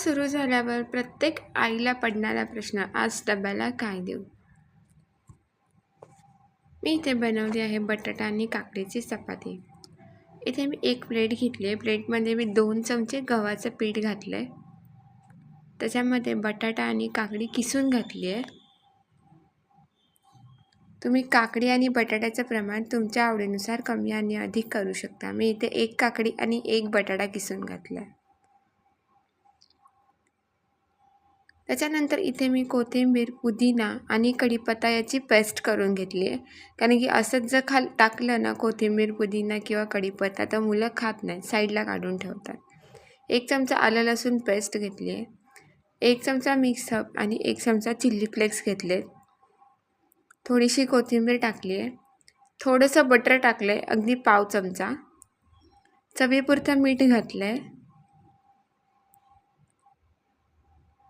सुरू झाल्यावर प्रत्येक आईला पडणारा प्रश्न आज डब्याला काय देऊ? मी इथे बनवली आहे बटाटा आणि काकडीची चपाती. इथे मी एक प्लेट घेतली आहे. प्लेटमध्ये मी दोन चमचे गव्हाचं पीठ घातलं आहे त्याच्यामध्ये बटाटा आणि काकडी किसून घातली आहे. तुम्ही काकडी आणि बटाट्याचं प्रमाण तुमच्या आवडीनुसार कमी आणि अधिक करू शकता. मी इथे एक काकडी आणि एक बटाटा किसून घातला आहे त्याच्यानंतर इथे मी कोथिंबीर पुदिना आणि कढीपत्ता याची पेस्ट करून घेतली आहे. कारण की असंच जर खाल टाकलं ना कोथिंबीर पुदिना किंवा कढीपत्ता तर मुलं खात नाहीत साईडला काढून ठेवतात. एक चमचा आलं लसूण पेस्ट घेतली आहे. एक चमचा मिक्सअप आणि एक चमचा चिल्ली फ्लेक्स घेतले थोडीशी कोथिंबीर टाकली आहे. थोडंसं बटर टाकलं आहे अगदी पाव चमचा. चवीपुरतं मीठ घातलं आहे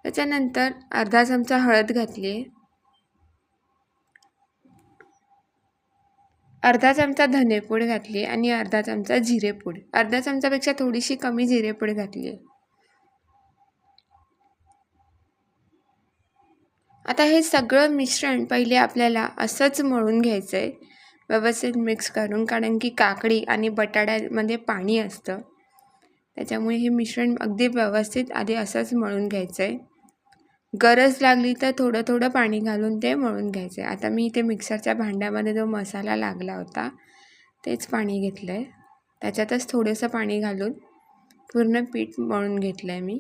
त्याच्यानंतर अर्धा चमचा हळद घातली. आहे अर्धा चमचा धनेपूड घातली आणि अर्धा चमचा जिरेपूड. अर्धा चमचापेक्षा थोडीशी कमी जिरेपूड घातली. आहे आता हे सगळं मिश्रण पहिले आपल्याला असंच मळून घ्यायचं आहे व्यवस्थित मिक्स करून कारण की काकडी आणि बटाट्यामध्ये पाणी असतं. त्याच्यामुळे हे मिश्रण अगदी व्यवस्थित आधी असंच मळून घ्यायचं आहे गरज लागली तर थोडं थोडं पाणी घालून ते मळून घ्यायचं. आहे आता मी इथे मिक्सरच्या भांड्यामध्ये जो मसाला लागला होता तेच पाणी घेतलं आहे त्याच्यातच थोडंसं पाणी घालून पूर्ण पीठ मळून घेतलं आहे मी.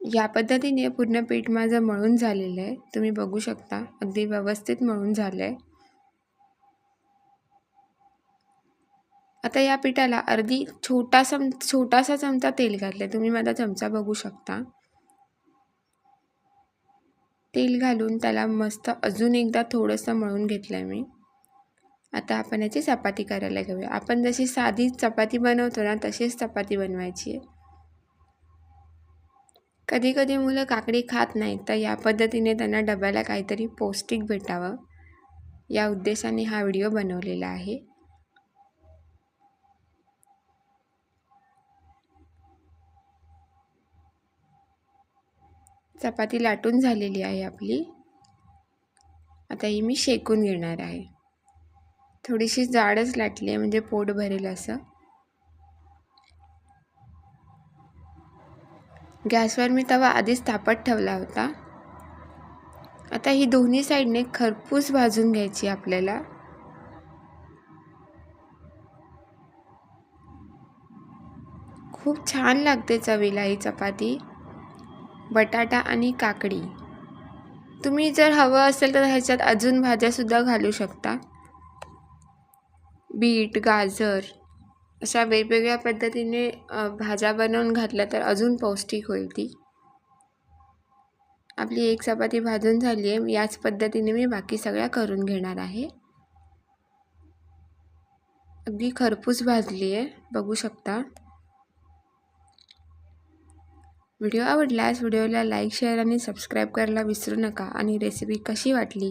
या पद्धतीने पूर्ण पीठ माझं मळून झालेलं आहे. तुम्ही बघू शकता अगदी व्यवस्थित मळून झालं आहे आता या पिठाला अर्धी छोटासा छोटासा चमचा तेल घातलं तुम्ही माझा चमचा बघू शकता. तेल घालून त्याला मस्त अजून एकदा थोडंसं मळून घेतलं आहे मी. आता आपण याची चपाती करायला घेऊया. आपण जशी साधी चपाती बनवतो ना तशीच चपाती बनवायची आहे. कधी कधी मुलं काकडी खात नाहीत तर या पद्धतीने त्यांना डब्याला काहीतरी पौष्टिक भेटावं. या उद्देशाने हा व्हिडिओ बनवलेला आहे. चपाती लाटून झालेली आहे आपली. आता ही मी शेकून घेणार आहे. थोडीशी जाडच लाटली आहे म्हणजे पोट भरेल असं. गॅसवर मी तवा आधीच तापत ठेवला होता. आता ही दोन्ही साईडने खरपूस भाजून घ्यायची आपल्याला. खूप छान लागते चवीला ही चपाती. बटाटा आणि काकडी. तुम्ही जर हवं असेल तर ह्याच्यात अजून भाज्यासुद्धा घालू शकता. बीट गाजर अशा वेगवेगळ्या पद्धतीने भाज्या बनवून घातल्या तर अजून पौष्टिक होईल ती. आपली एक चपाती भाजून झाली आहे. याच पद्धतीने मी बाकी सगळ्या करून घेणार आहे. अगदी खरपूस भाजली आहे. बघू शकता. व्हिडिओ आवडल्यास व्हिडिओला लाईक शेअर आणि सबस्क्राईब करायला विसरू नका आणि रेसिपी कशी वाटली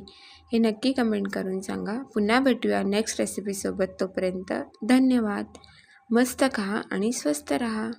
हे नक्की कमेंट करून सांगा. पुन्हा भेटूया नेक्स्ट रेसिपीसोबत तोपर्यंत धन्यवाद. मस्त खा आणि स्वस्त रहा.